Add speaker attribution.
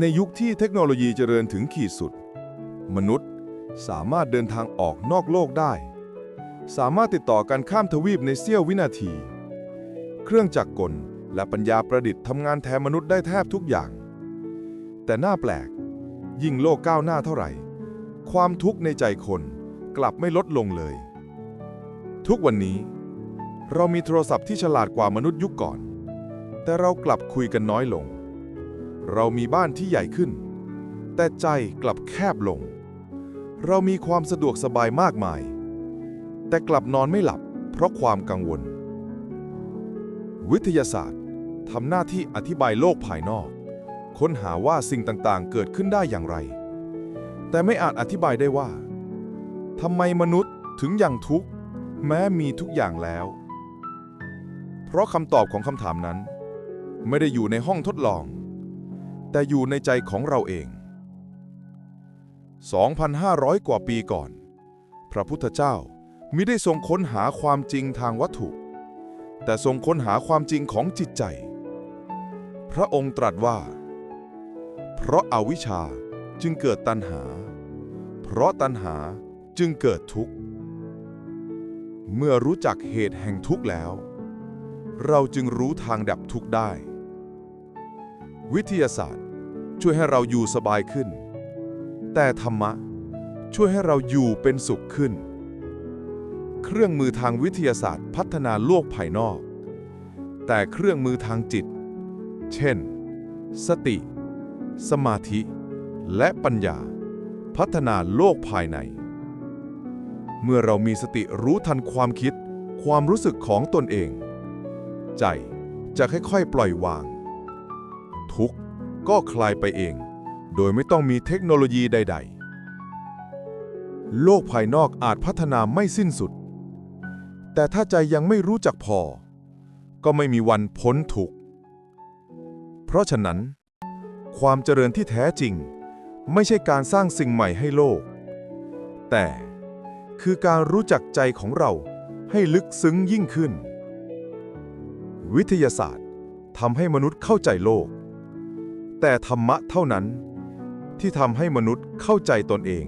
Speaker 1: ในยุคที่เทคโนโลยีเจริญถึงขีดสุด มนุษย์สามารถเดินทางออกนอกโลกได้ สามารถติดต่อกันข้ามทวีปในเสี้ยววินาที เครื่องจักรกลและปัญญาประดิษฐ์ทำงานแทนมนุษย์ได้แทบทุกอย่าง แต่น่าแปลก ยิ่งโลกก้าวหน้าเท่าไหร่ ความทุกข์ในใจคนกลับไม่ลดลงเลย ทุกวันนี้ เรามีโทรศัพท์ที่ฉลาดกว่ามนุษย์ยุคก่อน แต่เรากลับคุยกันน้อยลง เรามีบ้านที่ใหญ่ขึ้น แต่ใจกลับแคบลง เรามีความสะดวกสบายมากมาย แต่กลับนอนไม่หลับเพราะความกังวล วิทยาศาสตร์ทำหน้าที่อธิบายโลกภายนอก ค้นหาว่าสิ่งต่างๆ เกิดขึ้นได้อย่างไร แต่ไม่อาจอธิบายได้ว่าทำไมมนุษย์ถึงย่างทุกข์ แม้มีทุกอย่างแล้ว เพราะคำตอบของคำถามนั้น ไม่ได้อยู่ในห้องทดลอง แต่อยู่ในใจของเราเอง 2,500 กว่าปีก่อน พระพุทธเจ้ามิได้ทรงค้นหาความจริงทางวัตถุ แต่ทรงค้นหาความจริงของจิตใจ พระองค์ตรัสว่า เพราะอาวิชชาจึงเกิดตัณหา เพราะตัณหาจึงเกิดทุกข์ เมื่อรู้จักเหตุแห่งทุกข์แล้ว เราจึงรู้ทางดับทุกข์ได้ วิทยาศาสตร์ ช่วยให้เราอยู่สบายขึ้น แต่ธรรมะ ช่วยให้เราอยู่เป็นสุขขึ้น เครื่องมือทางวิทยาศาสตร์พัฒนาโลกภายนอก แต่เครื่องมือทางจิต เช่น สติ สมาธิ และปัญญา พัฒนาโลกภายใน เมื่อเรามีสติรู้ทันความคิด ความรู้สึกของตนเอง ใจจะค่อยๆ ปล่อยวาง ทุกข์ ก็คลายไปเอง โดยไม่ต้องมีเทคโนโลยีใด ๆ โลกภายนอกอาจพัฒนาไม่สิ้นสุด แต่ถ้าใจยังไม่รู้จักพอ ก็ไม่มีวันพ้นทุกข์เพราะฉะนั้น ความเจริญที่แท้จริง ไม่ใช่การสร้างสิ่งใหม่ให้โลก แต่คือการรู้จักใจของเราให้ลึกซึ้งยิ่งขึ้น วิทยาศาสตร์ทำให้มนุษย์เข้าใจโลก แต่ธรรมะเท่านั้น ที่ทำให้มนุษย์เข้าใจตนเอง